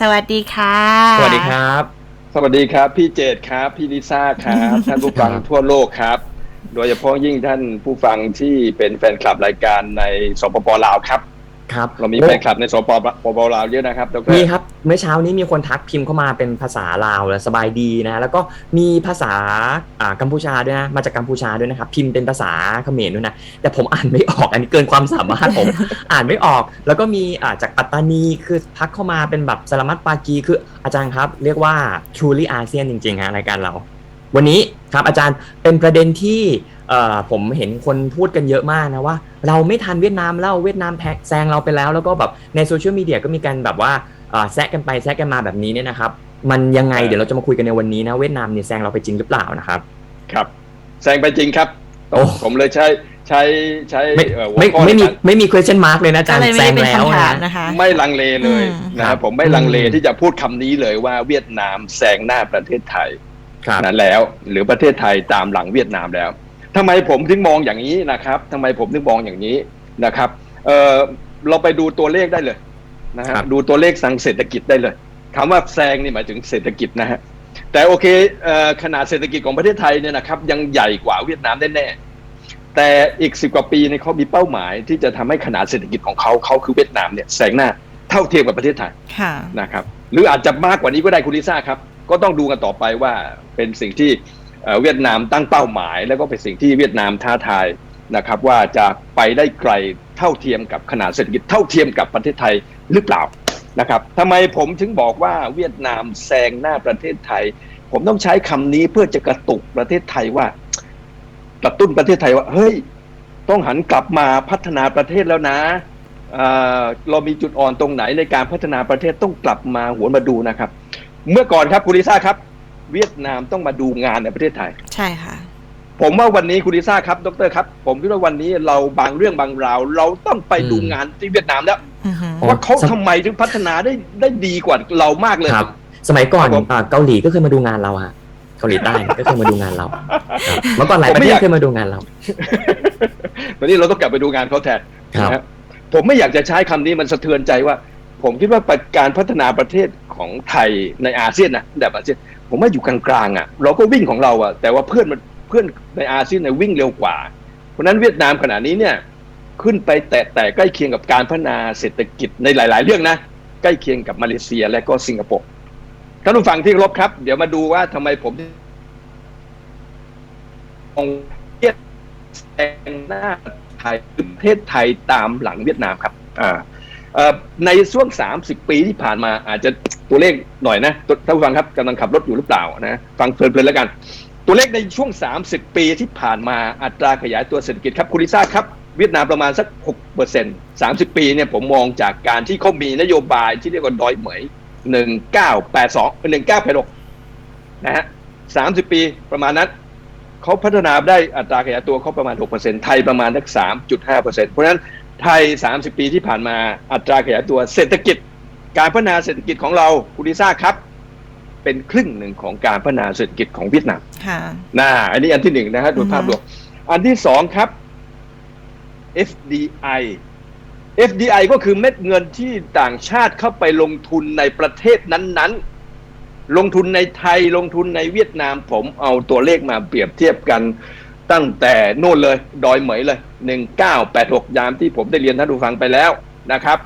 สวัสดีค่ะ สวัสดีครับ สวัสดีครับ พี่เจตครับ พี่ลิซ่าครับ ท่านผู้ฟังทั่วโลกครับ โดยเฉพาะยิ่งท่านผู้ฟังที่เป็นแฟนคลับรายการในสปปลาวครับ ครับเรามีแฟนคลับในสปปลาวเยอะนะครับดรมีครับเมื่อเช้านี้มีคนทักพิมพ์เข้ามาเป็นภาษาลาวแล้วสบายดีนะแล้วก็มีภาษาอ่ากัมพูชาด้วยนะมาจากกัมพูชาด้วยนะครับพิมพ์เป็นภาษาเขมรด้วยนะแต่ผมอ่านไม่ออกอันนี้เกินความสามารถผมอ่านไม่ออก แล้วก็มีอ่าจากปัตตานีคือทักเข้ามาเป็นแบบสลามัตปากีคืออาจารย์ครับ เรียกว่า truly ASEAN จริงๆฮะรายการเรา วันนี้ครับอาจารย์เป็นประเด็นที่เอ่อผมเห็นคนพูดกันเยอะมากนะว่า เราไม่ทันเวียดนามแล้วเวียดนามแพ้แซงเราไปแล้ว แล้วก็แบบในโซเชียลมีเดียก็มีการแบบว่าเอ่อแซะกันไปแซะกันมาแบบนี้เนี่ยนะครับ มันยังไงเดี๋ยวเราจะมาคุยกันในวันนี้นะเวียดนามเนี่ยแซงเราไปจริงหรือเปล่านะครับ ครับแซงไปจริงครับโอ้ผมเลยใช้ใช้ใช้ไม่เอ่อหัวไม่ข้อไม่มีในการไม่มี question mark เลยนะอาจารย์ก็เลยแซไม่ได้งเป็นแล้วคำถามนะนะคะไม่ลังเลเลยอืมนะครับผมไม่ลังเลที่จะพูดคำนี้เลยว่าเวียดนามแซงหน้าประเทศไทยครับ นั้นแล้ว หรือประเทศไทยตามหลังเวียดนามแล้วทำไมผมถึงมองอย่างนี้นะครับทำไมผมถึงมองอย่างนี้นะครับเออเราไปดูตัวเลขได้เลยนะฮะครับดูตัวเลขทางเศรษฐกิจได้เลยคำว่าแซงนี่หมายถึงเศรษฐกิจนะฮะแต่โอเคเอ่อขนาดเศรษฐกิจของประเทศไทยเนี่ยนะครับ ยังใหญ่กว่าเวียดนามแน่ๆแต่อีกสิบกว่าปีเนี่ยเขามีเป้าหมาย ที่จะทำให้ขนาดเศรษฐกิจของเขาเขาคือเวียดนามเนี่ยแซงหน้าเท่าเทียมกับประเทศไทยค่ะนะครับ หรืออาจจะมากกว่านี้ก็ได้คุณลิซ่าครับ ก็ต้องดูกันต่อไปว่าเป็นสิ่งที่เวียดนามตั้งเป้าหมาย แล้วก็เป็นสิ่งที่เวียดนามท้าทายนะครับ ว่าจะไปได้ไกลเท่าเทียมกับขนาดเศรษฐกิจเท่าเทียมกับประเทศไทยหรือเปล่านะครับทำไมผมถึงบอกว่าเวียดนามแซงหน้าประเทศไทย ผมต้องใช้คำนี้เพื่อจะกระตุกประเทศไทยว่ากระตุ้นประเทศไทยว่าเฮ้ยต้องหันกลับมาพัฒนาประเทศแล้วนะเเรามีจุดอ่อนตรงไหนในการพัฒนาประเทศต้องกลับมาหวนมาดูนะครับ เมื่อก่อนครับคุณลิซ่าครับ เวียดนามต้องมาดูงานในประเทศไทย ใช่ค่ะ ผมว่าวันนี้คุณลิซ่าครับดรครับ ผมคิดว่าวันนี้เราบางเรื่องบางราว เราต้องไปดูอืมงานที่เวียดนามแล้วอือฮึโอ้ ว่าเขาทำไมถึงพัฒนาได้ได้ดีกว่าเรามากเลย ครับ สมัยก่อนครับผมอ่าเกาหลีก็เคยมาดูงานเราฮะเกาหลีใต้ ก็เคยมาดูงานเราครับเมื่อก่อนหลายผมประไม่เทศอยาก เคยมาดูงานเรา วันนี้เราต้องกลับไปดูงานเขาแทนครับ นะผมไม่อยากจะใช้คำนี้มันสะเทือนใจว่า ผมคิดว่าการพัฒนาประเทศของไทยในอาเซียนนะแบบอาเซียนผมว่าอยู่กลางๆอะ เราก็วิ่งของเราอะแต่ว่าเพื่อนมันเพื่อนในอาเซียนเนี่ยวิ่งเร็วกว่า เพราะนั้นเวียดนามขณะนี้เนี่ยขึ้นไปแตะแต่ใกล้เคียงกับการพัฒนาเศรษฐกิจในหลาย ๆ เรื่องนะใกล้เคียงกับมาเลเซียและก็สิงคโปร์ท่านผู้ฟังที่รพครับ เดี๋ยวมาดูว่าทำไมผมมองเวียดแซงหน้าไทยประเทศไทยตามหลังเวียดนามครับ อ่า ในช่วง 30 ปีที่ผ่านมาอาจจะตัวเลขหน่อยนะท่านผู้ฟังครับกำลังขับรถอยู่หรือเปล่านะฟังเพลินๆแล้วกัน ตัวเลขในช่วง 30 ปีที่ผ่านมาอัตราขยายตัวเศรษฐกิจครับคุณลิซ่าครับเวียดนามประมาณสัก6เปอร์เซ็นต์30 ปีเนี่ยผมมองจากการที่เขามีนโยบายที่เรียกว่าดอยเหมย 1982 1986 นะฮะ 30 ปีประมาณนั้นเขาพัฒนาได้อัตราขยายตัวเขาประมาณ 6%ไทยประมาณสัก 3.5%เพราะฉะนั้น ไทย 30 ปีที่ผ่านมาอัตราขยายตัวเศรษฐกิจ การพัฒนาเศรษฐกิจของเราคุณลิซ่าครับ เป็นครึ่งหนึ่งของการพัฒนาเศรษฐกิจของเวียดนามค่ะน่าอันนี้อันที่หนึ่งนะฮะโดยภาพรวมอันที่สองครับ FDI FDI ก็คือเม็ดเงินที่ต่างชาติเข้าไปลงทุนในประเทศนั้นๆ ลงทุนในไทยลงทุนในเวียดนามผมเอาตัวเลขมาเปรียบเทียบกัน ตั้งแต่โน่นเลยดอยเหมยเลย1986ยามที่ผมได้เรียนท่านผู้ฟังไปแล้วนะครับ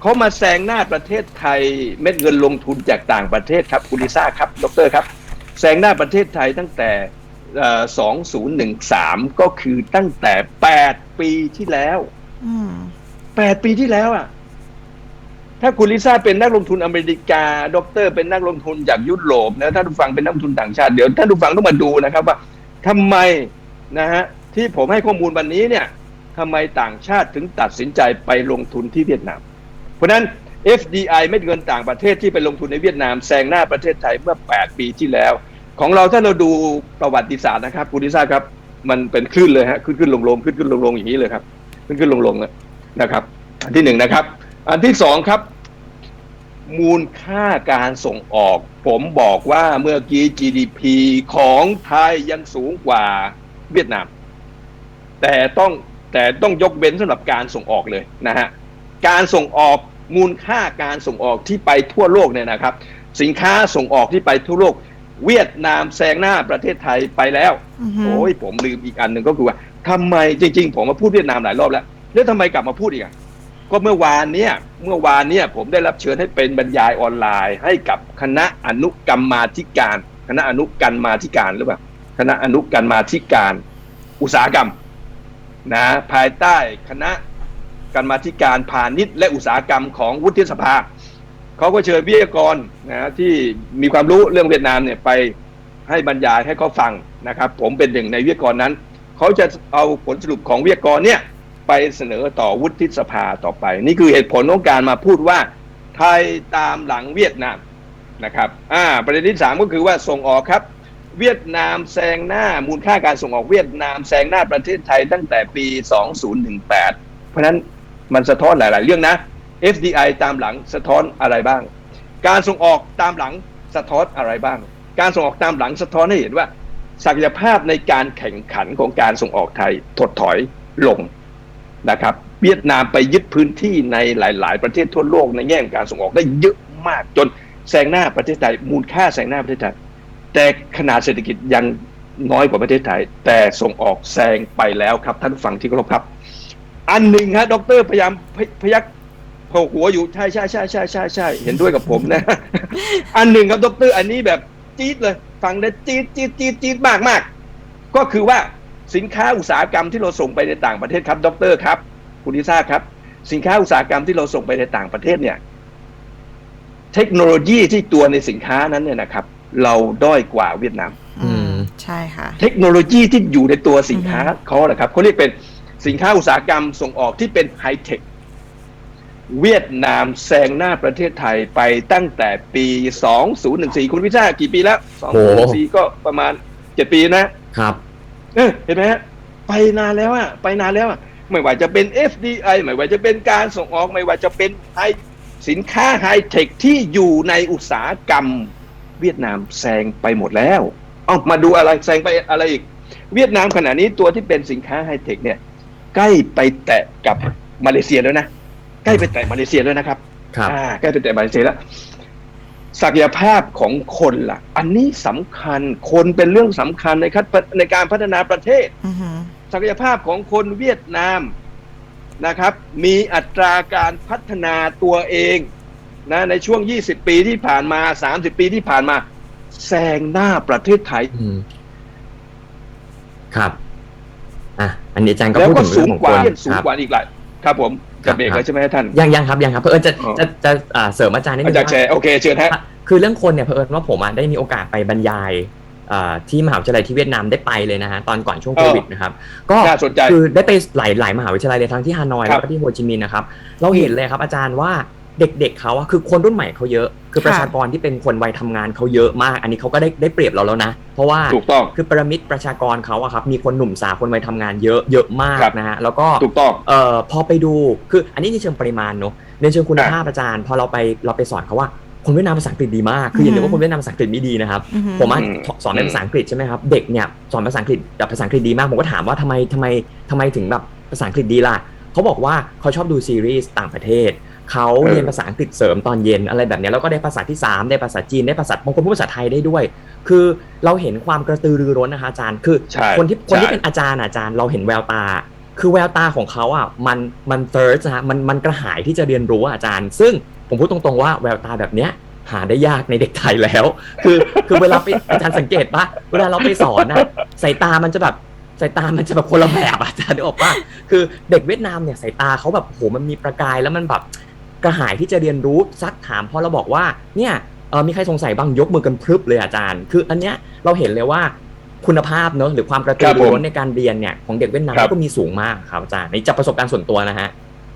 เขามาแซงหน้าประเทศไทยเม็ดเงินลงทุนจากต่างประเทศครับคุณลิซ่าครับดรครับ แซงหน้าประเทศไทยตั้งแต่เอ่อ2013ก็คือตั้งแต่8ปีที่แล้วอืม8ปีที่แล้วอะ ถ้าคุณลิซ่าเป็นนักลงทุนอเมริกาดรเป็นนักลงทุนจากยุโรปนะท่านผู้ฟังเป็นนักลงทุนต่างชาติเดี๋ยวท่านผู้ฟังต้องมาดูนะครับว่า ทำไมนะฮะที่ผมให้ข้อมูลวันนี้เนี่ยทำไมต่างชาติถึงตัดสินใจไปลงทุนที่เวียดนาม เพราะนั้น FDI เม็ดเงินต่างประเทศที่ไปลงทุนในเวียดนามแซงหน้าประเทศไทยเมื่อ 8 ปีที่แล้ว ของเราถ้าเราดูประวัติศาสตร์นะครับคุณลิซ่าครับ มันเป็นคลื่นเลยฮะขึ้นขึ้นลงลงขึ้นขึ้นลงลงอย่างนี้เลยครับ ขึ้นขึ้นลงลงนะครับ อันที่หนึ่งนะครับ อันที่สองครับ มูลค่าการส่งออก ผมบอกว่าเมื่อกี้ GDP ของไทยยังสูงกว่าเวียดนาม แต่ต้องแต่ต้องยกเว้นสำหรับการส่งออกเลยนะฮะการส่งออกมูลค่าการส่งออกที่ไปทั่วโลกเนี่ยนะครับ สินค้าส่งออกที่ไปทั่วโลก เวียดนามแซงหน้าประเทศไทยไปแล้วอือฮึโอ้ยผมลืมอีกอันหนึ่งก็คือว่าทำไมจริง ๆ ผมมาพูดเวียดนามหลายรอบแล้ว แล้วทำไมกลับมาพูดอีกอะ ก็เมื่อวานเนี่ยเมื่อวานเนี่ยผมได้รับเชิญให้เป็นบรรยายออนไลน์ ให้กับคณะอนุกรรมาธิการ คณะอนุกรรมาธิการหรือเปล่าคณะอนุกรรมาธิการ อุตสาหกรรมนะภายใต้คณะกรรมาธิการพาณิชย์และอุตสาหกรรมของวุฒิสภาเขาก็เชิญวิทยากรนะที่มีความรู้เรื่องเวียดนามเนี่ยไปให้บรรยายให้เขาฟังนะครับ ผมเป็นหนึ่งในวิทยากรนั้นเขาจะเอาผลสรุปของวิทยากรเนี่ย ไปเสนอต่อวุฒิสภาต่อไป นี่คือเหตุผลของการมาพูดว่าไทยตามหลังเวียดนามนะครับอ่าประเด็นที่สามก็คือว่าส่งออกครับ เวียดนามแซงหน้ามูลค่าการส่งออกเวียดนามแซงหน้าประเทศไทยตั้งแต่ปี 2018 เพราะฉะนั้นมันสะท้อนหลาย ๆ เรื่องนะ FDI ตามหลังสะท้อนอะไรบ้าง การส่งออกตามหลังสะท้อนอะไรบ้าง การส่งออกตามหลังสะท้อนให้เห็นว่า ศักยภาพในการแข่งขันของการส่งออกไทยถดถอยลง นะครับ เวียดนามไปยึดพื้นที่ในหลาย ๆ ประเทศทั่วโลกในแง่ของการส่งออกได้เยอะมากจนแซงหน้าประเทศไทยมูลค่าแซงหน้าประเทศไทยแต่ขนาดเศรษฐกิจยังน้อยกว่าประเทศไทย แต่ส่งออกแซงไปแล้วครับ ท่านผู้ฟังที่เคารพครับ อันหนึ่งฮะดรพยายามพยพยักโผกหัวอยู่ใช่ใช่ใช่ใช่ใช่ใช่เห็นด้วยกับผมนะ อันหนึ่งครับดรอันนี้แบบจี๊ดเลย ฟังได้จี๊ดจี๊ดจี๊ดจี๊ดมากมากก็คือว่า สินค้าอุตสาหกรรมที่เราส่งไปในต่างประเทศครับดรครับ คุณลิซ่าครับ สินค้าอุตสาหกรรมที่เราส่งไปในต่างประเทศเนี่ย เทคโนโลยีที่ตัวในสินค้านั้นเนี่ยนะครับ เราด้อยกว่าเวียดนาม อืมใช่ค่ะ เทคโนโลยีที่อยู่ในตัวสินค้าเขาแหละครับเขาเรียกเป็นสินค้าอุตสาหกรรมส่งออกที่เป็นไฮเทคเวียดนามแซงหน้าประเทศไทยไปตั้งแต่ปี 2014 คุณพิชากี่ปีแล้ว 2014 ก็ประมาณ 7 ปีนะครับ เออเห็นไหมฮะไปนานแล้วอะไปนานแล้วอะไม่ว่าจะเป็น FDI ไม่ว่าจะเป็นการส่งออกไม่ว่าจะเป็นไฮสินค้าไฮเทคที่อยู่ในอุตสาหกรรม เวียดนามแซงไปหมดแล้วเอามาดูอะไรแซงไปอะไรอีก เวียดนามขณะนี้ตัวที่เป็นสินค้าไฮเทคเนี่ย ใกล้ไปแตะกับมาเลเซียแล้วนะ ใกล้ไปแตะมาเลเซียแล้วนะครับ ครับอ่าใกล้ไปแตะมาเลเซียแล้ว ศักยภาพของคนล่ะ อันนี้สำคัญคนเป็นเรื่องสำคัญในคัดในการพัฒนาประเทศอือฮึศักยภาพของคนเวียดนามนะครับ มีอัตราการพัฒนาตัวเองนะในช่วง 20 ปีที่ผ่านมา 30 ปีที่ผ่านมาแซงหน้าประเทศไทยอืมครับอะอันนี้อาจารย์ก็แล้วพูดก็ถึงสูเรื่องงของกว่าคนสูงครับกว่าอีกหลายครับผม จะเบรกครับแล้วใช่ไหมท่าน ยังยังครับยังครับเพื่อนจะอ๋อจะจะอ่าเสริมอาจารย์นิดนึอางจารย์แชร์โอเคเชิญฮะว่าคือเรื่องคนเนี่ยเพื่อนว่าผมอะได้มีโอกาสไปบรรยายอ่าที่มหาวิทยาลัยที่เวียดนามได้ไปเลยนะฮะตอนก่อนช่วงโควิดนะครับก็น่าสนใจคือได้ไปหลายหลายมหาวิทยาลัยเลยทั้งที่ฮานอยครัแล้บวก็ที่โฮจิมินห์นะครับเราเห็นเลยครับอาจารย์ว่า เด็กๆเขาอะคือคนรุ่นใหม่เขาเยอะ คือประชากรที่เป็นคนวัยทำงานเขาเยอะมาก อันนี้เขาก็ได้ได้เปรียบเราแล้วนะ เพราะว่าถูกต้องคือประมิตรประชากรเขาอะครับมีคนหนุ่มสาวคนวัยทำงานเยอะเยอะมากครับนะฮะแล้วก็ถูกต้องเอ่อพอไปดูคืออันนี้ในเชิงปริมาณเนอะในเชิงคุณภาพอาจารย์ พอเราไปเราไปสอนเขาว่าคนเวียดนามภาษาอังกฤษดีมาก คืออย่าลืมว่าคนเวียดนามภาษาอังกฤษไม่ดีนะครับอือฮึผมอะอืมสอนเป็นภาษาอังกฤษใช่ไหมครับ เด็กเนี่ยสอนภาษาอังกฤษแบบภาษาอังกฤษดีมาก ผมก็ถามว่าทำไมทำไมทำไมถึงแบบภาษาอังกฤษดีล่ะ เขาบอกว่าเขาชอบดูซีรีส์ต่างประเทศ เขาเรียนภาษาอังกฤษเสริมตอนเย็นอะไรแบบเนี้ยแล้วก็ได้ภาษาที่ 3 ได้ภาษาจีนได้ภาษาบางคนพูดภาษาไทยได้ด้วย คือเราเห็นความกระตือรือร้นนะคะอาจารย์ คือใช่คนที่คนที่ใช่เป็นอาจารย์อะอาจารย์เราเห็นแววตา คือแววตาของเขาอะมันมัน thirst นะฮะมันมันกระหายที่จะเรียนรู้อะอาจารย์ ซึ่งผมพูดตรงๆว่าแววตาแบบเนี้ยหาได้ยากในเด็กไทยแล้ว คือคือเวลาไปอาจารย์สังเกตปะเวลาเราไปสอนนะสายตามันจะแบบสายตามันจะแบบคนละแบบอะอาจารย์นึกออกปะคือเด็กเวียดนามเนี่ยสายตาเขาแบบโหมันมีประกายแล้วมันแบบ กระหายที่จะเรียนรู้ซักถามพอเราบอกว่าเนี่ยเออมีใครสงสัยบ้างยกมือกันพรึบเลยอาจารย์ คืออันเนี้ยเราเห็นเลยว่าคุณภาพเนอะหรือความกระตือรือร้นในการเรียนเนี่ยของเด็กเวียดนามครับก็มีสูงมากครับอาจารย์ในจากประสบการณ์ส่วนตัวนะฮะ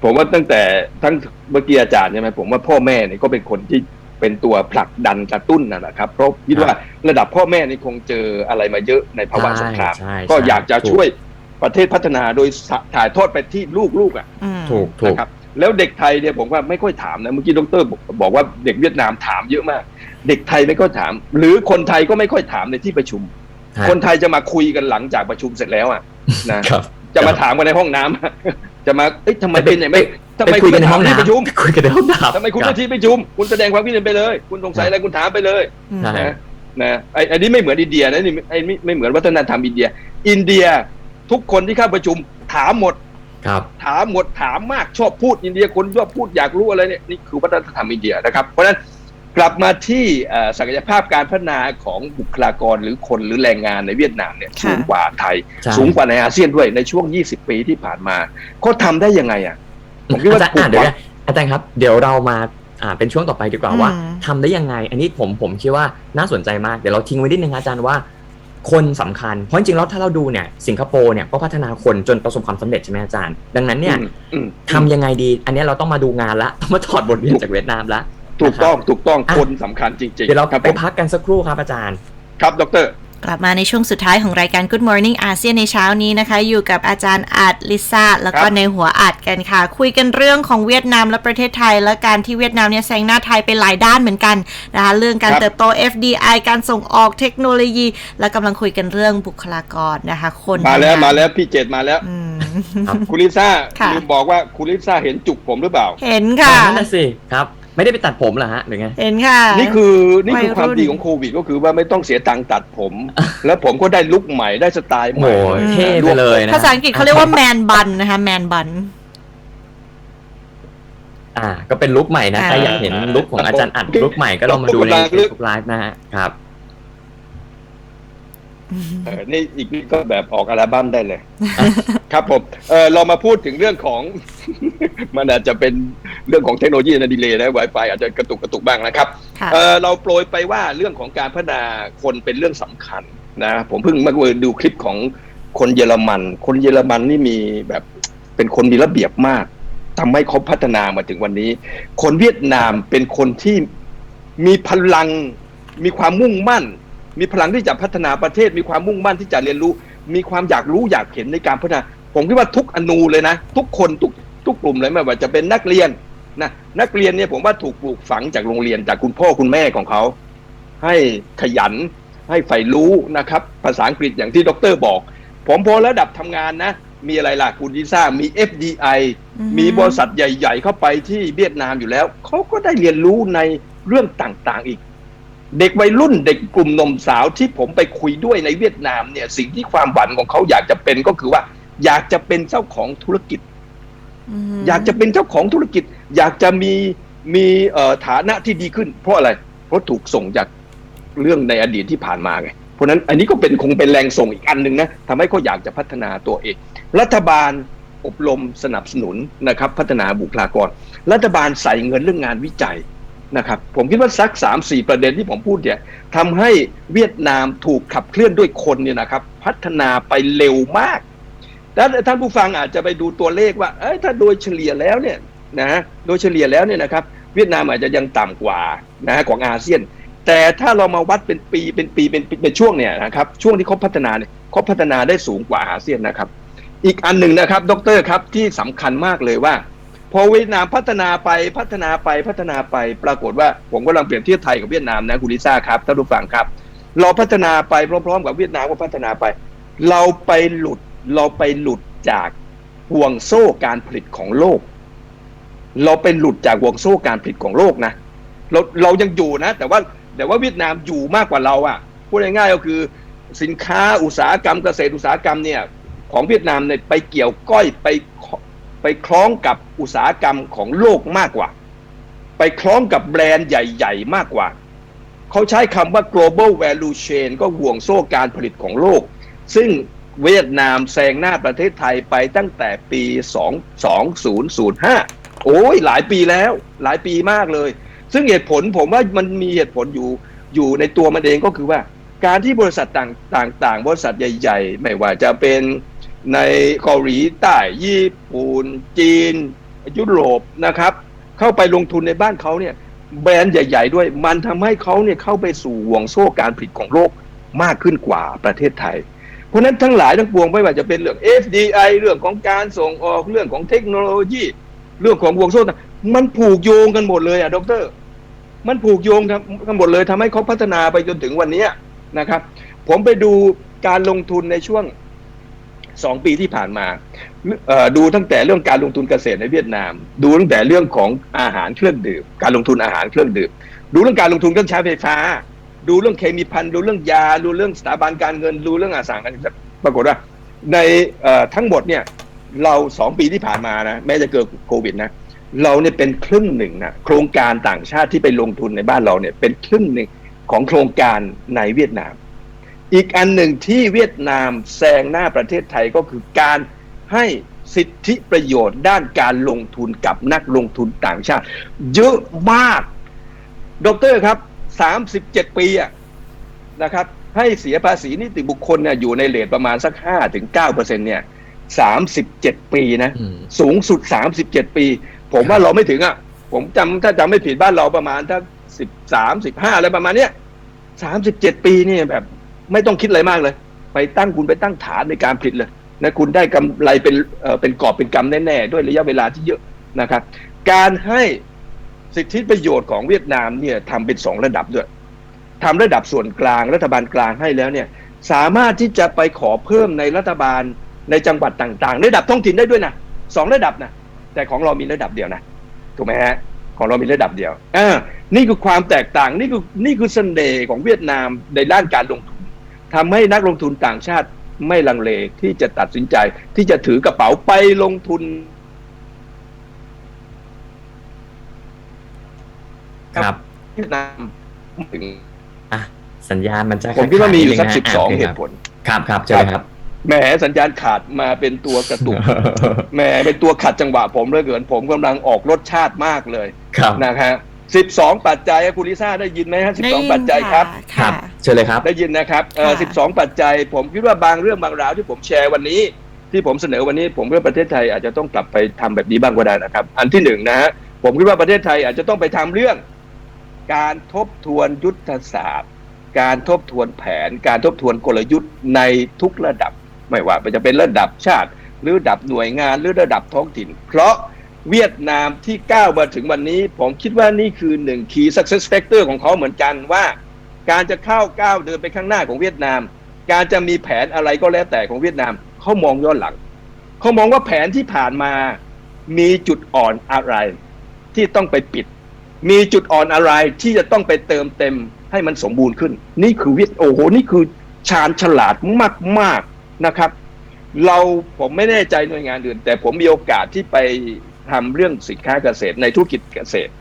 ผมว่าตั้งแต่ทั้งเมื่อกี้อาจารย์ใช่ไหมผมว่าพ่อแม่เนี่ยก็เป็นคนที่เป็นตัวผลักดันกระตุ้นนะนะครับเพราะคิดว่าระดับพ่อแม่นี่คงเจออะไรมาเยอะในภาวะสงครามใช่ใช่ก็อยากจะถูกช่วยประเทศพัฒนาโดยสะถ่ายทอดไปที่ลูกๆอะอืมถูกถูกนะครับ แล้วเด็กไทยเนี่ยผมว่าไม่ค่อยถามนะเมื่อกี้ดรบอกบอกว่าเด็กเวียดนามถามเยอะมาก เด็กไทยไม่ค่อยถาม หรือคนไทยก็ไม่ค่อยถามในที่ประชุมฮะคนไทยจะมาคุยกันหลังจากประชุมเสร็จแล้วอะนะครับจะมาถามกันในห้องน้ำจจะมาเอ้ยทำไมเป็นอย่างไม่ทำไปไมคุยกันในห้องที่น้ำประชุมไปคุยกันในห้องน้ำทำไมคุณคไม่รับที่ประชุม คุณแสดงความคิดเห็นไปเลย คุณสงสัยอะไรคุณถามไปเลยอืมใช่นะนะไอ้ไอ้นี่ไม่เหมือนอินเดียนะนี่ไอ้ไม่ไม่เหมือนวัฒนธรรมอินเดีย อินเดียทุกคนที่เข้าประชุมถามหมด ครับ ถามหมดถามมากชอบพูดอินเดียคนชอบพูดอยากรู้อะไรเนี่ยนี่คือวัฒนธรรมอินเดียนะครับ เพราะฉะนั้นกลับมาที่เอ่อศักยภาพการพัฒนาของบุคลากรหรือคนหรือแรงงานในเวียดนามเนี่ยค่ะสูงกว่าไทยใช่สูงกว่าในอาเซียนด้วยในช่วง 20 ปีที่ผ่านมาเขาทำได้ยังไงอะผมคิดว่าอาจารย์อะเดี๋ยวนะอาจารย์ครับ เดี๋ยวเรามาอ่าเป็นช่วงต่อไปดีกว่าอืมว่าทำได้ยังไง อันนี้ผมผมคิดว่าน่าสนใจมากเดี๋ยวเราทิ้งไว้นิดนึงนะอาจารย์ว่า คนสำคัญ เพราะจริงๆแล้วถ้าเราดูเนี่ยสิงคโปร์เนี่ยก็พัฒนาคนจนประสบความสำเร็จใช่ไหมอาจารย์ ดังนั้นเนี่ยอืมอืมทำยังไงดี อันนี้เราต้องมาดูงานละต้องมาถอดบทเรียนจากเวียดนามละถูกต้องถูกต้องอะคนสำคัญจริงๆเดี๋ยวเราครับไปผมพักกันสักครู่ครับอาจารย์ ครับดร กลับมาในช่วงสุดท้ายของรายการ Good Morning อาเซียนในเช้านี้นะคะ อยู่กับอาจารย์อาจลิซ่าแล้วก็ครับในหัวอาจกันค่ะ คุยกันเรื่องของเวียดนามและประเทศไทย และการที่เวียดนามเนี่ยแซงหน้าไทยไปหลายด้านเหมือนกันนะคะเรื่องการครับเติบโต FDI การส่งออกเทคโนโลยี และกำลังคุยกันเรื่องบุคลากรนะคะ คนมาแล้วทำงนมาแล้วพี่เจตมาแล้วอืมคุณลิซ่าค่ะลืมบอกว่าคุณลิซ่าเห็นจุกผมหรือเปล่า เห็นค่ะนั่นน่ะสิครับ ไม่ได้ไปตัดผมเหรอฮะหรือไง เห็นค่ะ นี่คือนี่คือวัยรุ่นความดีของโควิดก็คือว่าไม่ต้องเสียตังค์ตัดผม แล้วผมก็ได้ลุคใหม่ได้สไตล์ใหโอ้ม่โหลยเท่ไปเลยนะ ภาษาอังกฤษเขาเรียกว่าแมนบันนะคะ แมนบัน อ่า ก็เป็นลุคใหม่นะอ่าใครอยากเห็นลุคของอาจารย์อัดลุคใหม่ก็ลองมาดูใน Facebook Live นะฮะครับเออนี่อีกนี่ก็แบบออกอัลบั้มได้เลย ครับผมเออเรามาพูดถึงเรื่องของ มันอาจจะเป็นเรื่องของเทคโนโลยีนะดีเลยนะ Wi-Fi อาจจะกระตุกกระตุกบ้างนะครับค่ะเออเราโปรยไปว่าเรื่องของการพัฒนาคนเป็นเรื่องสำคัญนะผมเพิ่งเมื่อดูคลิปของคนเยอรมัน คนเยอรมันนี่มีแบบเป็นคนมีระเบียบมากทำให้เขาพัฒนามาถึงวันนี้ คนเวียดนามเป็นคนที่มีพลัง มีความมุ่งมั่น มีพลังที่จะพัฒนาประเทศ มีความมุ่งมั่นที่จะเรียนรู้ มีความอยากรู้อยากเห็นในการพัฒนา ผมคิดว่าทุกอนูเลยนะ ทุกคนทุกทุกกลุ่มเลยไม่ว่าจะเป็นนักเรียนนะนักเรียนเนี่ยผมว่าถูกปลูกฝังจากโรงเรียนจากคุณพ่อคุณแม่ของเขา ให้ขยันให้ใฝ่รู้นะครับ ภาษาอังกฤษอย่างที่ดรบอก ผมพอระดับทำงานนะ มีอะไรล่ะคุณดิซ่ามี FDI อือฮึมีบริษัทใหญ่ ๆ เข้าไปที่เวียดนามอยู่แล้ว เขาก็ได้เรียนรู้ในเรื่องต่างๆอีก เด็กวัยรุ่นเด็กกลุ่มหนมสาวที่ผมไปคุยด้วยในเวียดนามเนี่ยสิ่งที่ความฝันของเขาอยากจะเป็นก็คือว่า อยากจะเป็นเจ้าของธุรกิจมอยากจะเป็นเจ้าของธุรกิจ อยากจะมีมีเอ่อฐานะที่ดีขึ้น เพราะอะไร เพราะถูกส่งจากเรื่องในอดีตที่ผ่านมาไงเพราะฉะนั้นอันนี้ก็เป็นคงเป็นแรงส่งอีกอันหนึ่งนะทำให้เขาอยากจะพัฒนาตัวเอง รัฐบาลอบรมสนับสนุนนะครับ พัฒนาบุคลากร รัฐบาลใส่เงินเรื่องงานวิจัยนะครับผมคิดว่าสักสามสี่ประเด็นที่ผมพูดเนี่ยทำให้เวียดนามถูกขับเคลื่อนด้วยคนเนี่ยนะครับ พัฒนาไปเร็วมาก แล้วท่านผู้ฟังอาจจะไปดูตัวเลขว่าเอ้ยถ้าโดยเฉลี่ยแล้วเนี่ยนะโดยเฉลี่ยแล้วเนี่ยนะครับเวียดนามอาจจะยังต่ำกว่านะของอาเซียน แต่ถ้าเรามาวัดเป็นปีเป็นปีเป็นปีเป็นช่วงเนี่ยนะครับช่วงที่เขาพัฒนาเนี่ยเขาพัฒนาได้สูงกว่าอาเซียนนะครับ อีกอันหนึ่งนะครับดรครับที่สำคัญมากเลยว่า พอเวียดนามพัฒนาไปพัฒนาไปพัฒนาไปปรากฏว่าผมกำลังเปรียบเทียบไทยกับเวียดนามนะคุณลิซ่าครับท่านผู้ฟังครับ เราพัฒนาไปพร้อม ๆ กับเวียดนามก็พัฒนาไป เราไปหลุด เราไปหลุดจากห่วงโซ่การผลิตของโลก เราไปหลุดจากห่วงโซ่การผลิตของโลกนะเราเรายังอยู่นะ แต่ว่าแต่ว่าเวียดนามอยู่มากกว่าเราอะ่ะพูดง่ายๆก็คือสินค้าอุตสาหกรรมเกษตรอุตสาหกรรมเนี่ยของเวียดนามเนี่ยไปเกี่ยวก้อยไปไปคล้องกับอุตสาหกรรมของโลกมากกว่า ไปคล้องกับแบรนด์ใหญ่ๆ มากกว่า เขาใช้คำว่า global value chain ก็ห่วงโซ่การผลิตของโลก ซึ่ง เวียดนามแซงหน้าประเทศไทยไปตั้งแต่ปี 2005 โอ้ยหลายปีแล้วหลายปีมากเลย ซึ่งเหตุผลผมว่ามันมีเหตุผลอยู่อยู่ในตัวมันเองก็คือว่า การที่บริษัทต่างต่างบริษัทใหญ่ ๆ ไม่ว่าจะเป็นในเกาหลีใต้ญี่ปุ่นจีน ยุโรปนะครับ เข้าไปลงทุนในบ้านเขาเนี่ยแบรนด์ใหญ่ ๆ ด้วย มันทำให้เขาเนี่ยเข้าไปสู่ห่วงโซ่การผลิตของโลกมากขึ้นกว่าประเทศไทย เพราะนั้นทั้งหลายทั้งปวงไม่ว่าจะเป็นเรื่อง FDI เรื่องของการส่งออกเรื่องของเทคโนโลยีเรื่องของวงโซ่มันผูกโยงกันหมดเลยอะดร มันผูกโยงกันหมดเลยทำให้เขาพัฒนาไปจนถึงวันนี้นะครับ ผมไปดูการลงทุนในช่วงสองปีที่ผ่านมาดูตั้งแต่เรื่องการลงทุนเกษตรในเวียดนาม ดูตั้งแต่เรื่องของอาหารเครื่องดื่ม การลงทุนอาหารเครื่องดื่ม ดูเรื่องการลงทุนเครื่องใช้ไฟฟ้า ดูเรื่องเคมีพันดูเรื่องยา ดูเรื่องสถาบันการเงิน ดูเรื่องอสังหาริมทรัพย์ปรากฏว่า ในทั้งหมดเนี่ยเราสองปีที่ผ่านมานะแม้จะเกิดโควิดนะเราเนี่ยเป็นครึ่งหนึ่งนะโครงการต่างชาติที่ไปลงทุนในบ้านเราเนี่ยเป็นครึ่งหนึ่งของโครงการในเวียดนาม อีกอันหนึ่งที่เวียดนามแซงหน้าประเทศไทยก็คือการให้สิทธิประโยชน์ด้านการลงทุนกับนักลงทุนต่างชาติ เยอะมาก ดรครับ 37ปีอะนะครับ ให้เสียภาษีนิติบุคคลเนี่ยอยู่ในเลทประมาณสัก5ถึง9เปอร์เซ็นเนี่ย37ปีนะ อืม สูงสุด37ปี ผมว่าเราไม่ถึงอะ ผมจำถ้าจำไม่ผิดบ้านเราประมาณถ้าสิบสามสิบห้าอะไรประมาณเนี้ยสามสิบเจ็ดปีนี่แบบ ไม่ต้องคิดอะไรมากเลย ไปตั้งคุณไปตั้งฐานในการผลิตเลยนะคุณได้กำไรเป็นเอ่อเป็นกอบเป็นกำแน่ๆ ด้วยระยะเวลาที่เยอะนะครับ การให้ สิทธิประโยชน์ของเวียดนามเนี่ยทำเป็นสองระดับด้วยทำระดับส่วนกลางรัฐบาลกลางให้แล้วเนี่ยสามารถที่จะไปขอเพิ่มในรัฐบาลในจังหวัดต่างๆ ระดับท้องถิ่นได้ด้วยนะสองระดับนะแต่ของเรามีระดับเดียวนะถูกไหมฮะของเรามีระดับเดียวอ่านี่คือความแตกต่างนี่คือนี่คือเสน่ห์ของเวียดนามในด้านการลงทุนทำให้นักลงทุนต่างชาติไม่ลังเลที่จะตัดสินใจที่จะถือกระเป๋าไปลงทุน ครับเวียดนามถึงอะสัญญาณมันจะผมคิดว่ามีอยู่สักขาสิดบๆสองนิดเหนึงนะตุผลครับครับเจอเลยครับแหมสัญญาณขาดมาเป็นตัวกระตุกแหมเป็นตัวขัดจังหวะผมเหลยเกินผมกำลังออกรสชาติมากเลยครับนะฮะสิบสองปัจจัยคุณลิซ่าได้ยินไหมฮะสิบได้สองยินปัจจัยครับค่ะครัค่ะบเชิญเลยครับ ได้ยินนะครับเอ่อค่ะสิบสองปัจจัย ผมคิดว่าบางเรื่องบางราวที่ผมแชร์วันนี้ ที่ผมเสนอวันนี้ ผมคิดว่าประเทศไทยอาจจะต้องกลับไปทำแบบนี้บ้างก็ได้นะครับ อันที่หนึ่งนะฮะผมคิดว่าประเทศไทยอาจจะต้องไปทำเรื่อง การทบทวนยุทธศาสตร์ การทบทวนแผน การทบทวนกลยุทธ์ในทุกระดับ ไม่ว่าจะเป็นระดับชาติ หรือระดับหน่วยงานหรือระดับท้องถิ่น เพราะเวียดนามที่ก้าวมาถึงวันนี้ ผมคิดว่านี่คือหนึ่ง key success factor ของเขาเหมือนกันว่า การจะเข้าก้าวเดินไปข้างหน้าของเวียดนาม การจะมีแผนอะไรก็แล้วแต่ของเวียดนามเขามองย้อนหลังเขามองว่าแผนที่ผ่านมามีจุดอ่อนอะไร ที่ต้องไปปิด มีจุดอ่อนอะไรที่จะต้องไปเติมเต็มให้มันสมบูรณ์ขึ้น นี่คือเวียดโอ้โหนี่คือชาญฉลาดมากๆนะครับ เราผมไม่แน่ใจหน่วยงานอื่น แต่ผมมีโอกาสที่ไปทำเรื่องสินค้าเกษตรในธุรกิจเกษตร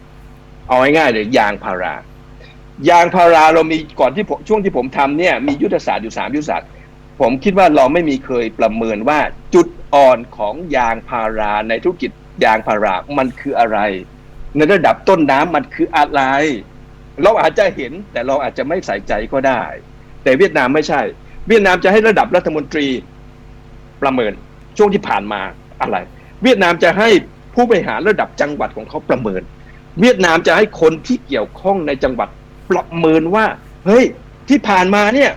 เอาง่ายๆเลยยางพารายางพาราเรามีก่อนที่ช่วงที่ผมทำเนี่ยมียุทธศาสตร์อยู่สามยุทธศาสตร์ผมคิดว่าเราไม่มีเคยประเมินว่าจุดอ่อนของยางพาราในธุรกิจยางพารามันคืออะไร ในระดับต้นน้ำมันคืออะไร เราอาจจะเห็นแต่เราอาจจะไม่ใส่ใจก็ได้ แต่เวียดนามไม่ใช่ เวียดนามจะให้ระดับรัฐมนตรีประเมินช่วงที่ผ่านมาอะไร เวียดนามจะให้ผู้บริหารระดับจังหวัดของเขาประเมิน เวียดนามจะให้คนที่เกี่ยวข้องในจังหวัดประเมินว่า เฮ้ยที่ผ่านมาเนี่ย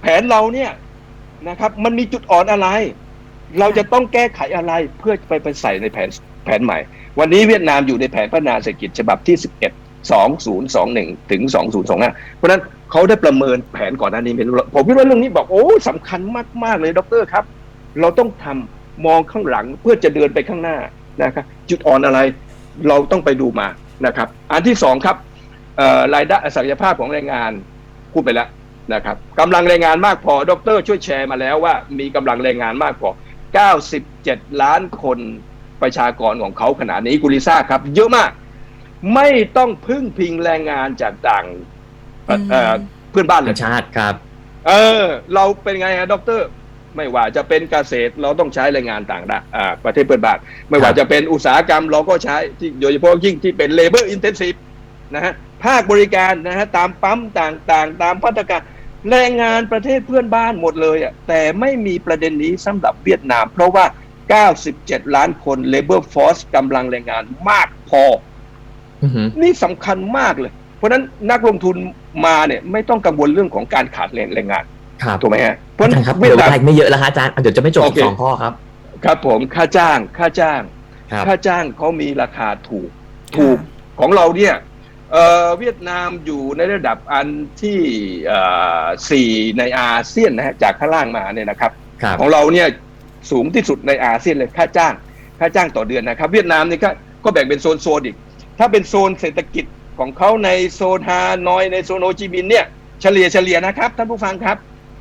แผนเราเนี่ยนะครับ มันมีจุดอ่อนอะไร เราจะต้องแก้ไขอะไรเพื่อไปไปใส่ในแผนแผนใหม่ วันนี้เวียดนามอยู่ในแผนพัฒนาเศรษฐกิจฉบับที่ 11 2021 ถึง 2025 เพราะฉะนั้นเขาได้ประเมินแผนก่อนหน้านี้เป็นผมคิดว่าเรื่องนี้บอกโอ้สำคัญมากๆเลยดรครับ เราต้องทำมองข้างหลังเพื่อจะเดินไปข้างหน้านะครับจุดอ่อนอะไรเราต้องไปดูมานะครับ อันที่สองครับรายได้ศักยภาพของแรงงานพูดไปแล้วนะครับกำลังแรงงานมากพอดรช่วยแชร์มาแล้วว่ามีกำลังแรงงานมากพอ 97 ล้านคนประชากรของเขาขนาดนี้กุลิซ่าครับ เยอะมาก ไม่ต้องพึ่งพิงแรงงานจากต่างเอ่อเอ่อเพื่อนบ้านเลต่ายงชาติครับ เออ เราเป็นไงฮะดอกเตอรไม่ว่าจะเป็นเกษตรเราต้องใช้แรงงานต่างดาอ่าประเทศเพื่อนบ้าน ไม่ว่าครับจะเป็นอุตสาหกรรมเราก็ใช้ที่โดยเฉพาะยิ่งที่เป็น labor intensive นะฮะภาคบริการนะฮะตามปั๊มต่างๆ ตามพัฒนาการ แรงงานประเทศเพื่อนบ้านหมดเลยอะแต่ไม่มีประเด็นนี้สำหรับเวียดนาม เพราะว่า 97 ล้านคน labor force กำลังแรงงานมากพออือหือนี่สำคัญมากเลย เพราะฉะนั้นนักลงทุนมาเนี่ย ไม่ต้องกังวลเรื่องของการขาดแรงแรงงานครับถูกไหมฮะเพราะอาฉะจารนั้นย์ครับเวีเดี๋ยยวดนามเวลาอีกไม่เยอะแล้วฮะอาจารย์เดี๋ยวจะไม่จบโอเคสองข้อครับ ครับผมค่าจ้าง ค่าจ้างครับค่าจ้างเขามีราคาถูก ถูกของเราเนี่ย เอ่อเวียดนามอยู่ในระดับอันที่เอ่อสี่ในอาเซียนนะฮะจากข้างล่างมาเนี่ยนะครับครับ ของเราเนี่ยสูงที่สุดในอาเซียนเลยค่าจ้างค่าจ้างต่อเดือนนะครับ เวียดนามนี่ก็ก็แบ่งเป็นโซนโซนอีก ถ้าเป็นโซนเศรษฐกิจของเขาในโซนฮานอยในโซนโฮจิมินห์เนี่ยเฉลี่ยเฉลี่ยนะครับท่านผู้ฟังครับ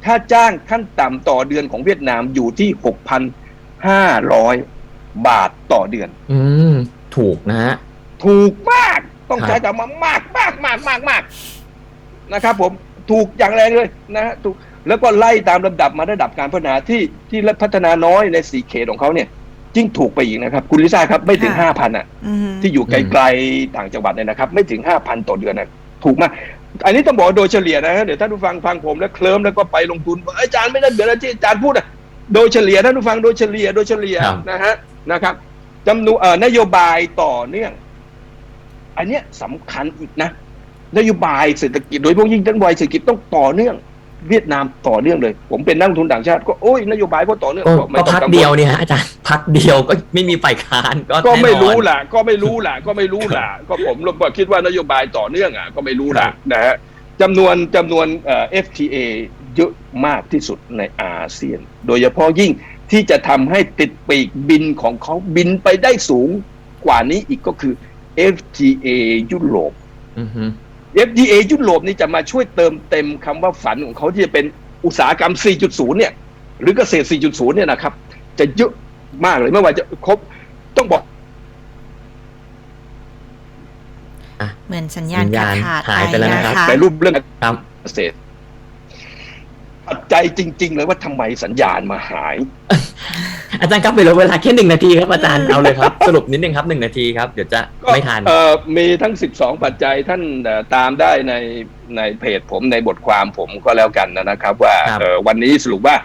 ค่าจ้างขั้นต่ำต่อเดือนของเวียดนามอยู่ที่6,500บาทต่อเดือน อืมถูกนะฮะถูกมาก ต้องครับใช้คำว่ามากมากมากมากมากนะครับผมถูกอย่างแรงเลยนะฮะถูกแล้วก็ไล่ตามลำดับมาระดับการพัฒนาที่ที่พัฒนาน้อยในสีเขตของเขาเนี่ยยิ่งถูกไปอีกนะครับ คุณลิซ่าครับไม่ถึงค่ะห้าพันอะอืมที่อยู่ไกลๆต่างจังหวัดเนี่ยนะครับ ไม่ถึงห้าพันต่อเดือนนะถูกมาก อันนี้ต้องบอกว่าโดยเฉลี่ยนะฮะเดี๋ยวท่านผู้ฟังฟังผมแล้วเคลิ้มแล้วก็ไปลงทุนบอกเอ้ยอาจารย์ไม่ได้เดือนละที่อาจารย์พูดอะโดยเฉลี่ยท่านผู้ฟังโดยเฉลี่ยโดยเฉลี่ยครับนะฮะนะครับจำนวนเอ่อนโยบายต่อเนื่อง อันเนี้ยสำคัญอีกนะนโยบายเศรษฐกิจโดยเฉพาะยิ่งนโยบายเศรษฐกิจต้องต่อเนื่อง เวียดนามต่อเนื่องเลย ผมเป็นนักลงทุนต่างชาติก็โอ้ยนโยบายก็ต่อเนื่องก็ไม่ก็ต้องพักกังวลเดียวเนี่ยฮะอาจารย์พักเดียวก็ไม่มีฝ่ายค้านก็ก็ไม่แน่นอนรู้ล่ะ ก็ไม่รู้ล่ะ ก็ไม่รู้ล่ะ ก็ผมก็คิดว่านโยบายต่อเนื่องอะก็ไม่รู้ล่ะนะฮะจำนวนจำนวนเอ่อ FTA เยอะมากที่สุดในอาเซียน โดยเฉพาะยิ่งที่จะทำให้ติดปีกบินของเขาบินไปได้สูงกว่านี้อีกก็คือ FTA ยุโรปอือฮึ FTA ยุโรปนี่จะมาช่วยเติมเต็มคำว่าฝันของเขาที่จะเป็นอุตสาหกรรม 4.0 เนี่ย หรือเกษตร 4.0 เนี่ยนะครับ จะเยอะมากเลยไม่ว่าจะครบต้องบอกเหมือนสัญญาณสัญญาณขาดหายไปแล้วนะครับคะในรูปเรื่องครับเกษตร ปัจจัยจริง ๆ เลยว่าทำไมสัญญาณมาหาย อาจารย์ครับเหลือเวลาแค่หนึ่งนาทีครับอาจารย์เอาเลยครับ สรุปนิดนึงครับหนึ่งนาทีครับเดี๋ยวจะก็ไม่ทัน เอ่อมีทั้ง 12 ปัจจัยท่านเอ่อตามได้ในในเพจผมในบทความผมก็แล้วกันนะครับ ว่าครับ เอ่อวันนี้สรุปว่า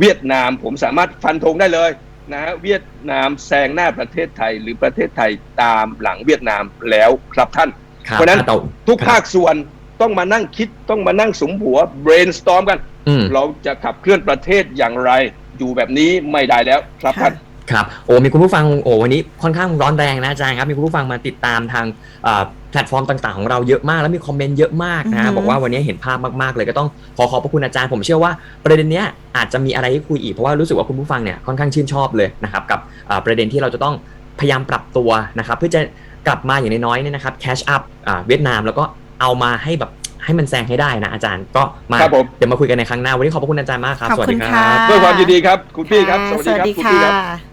เวียดนามผมสามารถฟันธงได้เลยนะฮะเวียดนามแซงหน้าประเทศไทย หรือประเทศไทยตามหลังเวียดนามแล้วครับท่าน ครับเพราะฉะนั้นต่อ ทุกครับภาคส่วน ต้องมานั่งคิดต้องมานั่งสมหัว brainstorm กันอืมเราจะขับเคลื่อนประเทศอย่างไร อยู่แบบนี้ไม่ได้แล้วครับท่านครับโอ้มีคุณผู้ฟังโอ้วันนี้ค่อนข้างร้อนแรงนะอาจารย์ครับมีคุณผู้ฟังมาติดตามทางอ่าแพลตฟอร์มต่าง ๆ ของเราเยอะมากแล้วมีคอมเมนต์เยอะมากนะอือฮึบอกว่าวันนี้เห็นภาพมากๆเลยก็ต้องขอขอบพระคุณอาจารย์ผมเชื่อว่าประเด็นเนี้ยอาจจะมีอะไรให้คุยอีกเพราะว่ารู้สึกว่าคุณผู้ฟังเนี่ยค่อนข้างชื่นชอบเลยนะครับกับอ่าประเด็นที่เราจะต้องพยายามปรับตัวนะครับเพื่อจะกลับมาอย่างน้อยๆเนี่ยนะครับแคชอัพเวียดนามแล้วก็ เอามาให้แบบให้มันแซงให้ได้นะอาจารย์ก็มาครับผม เดี๋ยวมาคุยกันในครั้งหน้า วันนี้ขอบพระคุณอาจารย์มากครับ ขอบสวัสคุดีณครัค่ะ บ ด้วยความยินดีครับ คุณพี่ครับะสวัสดีครับคุณพี่ครับค่ะ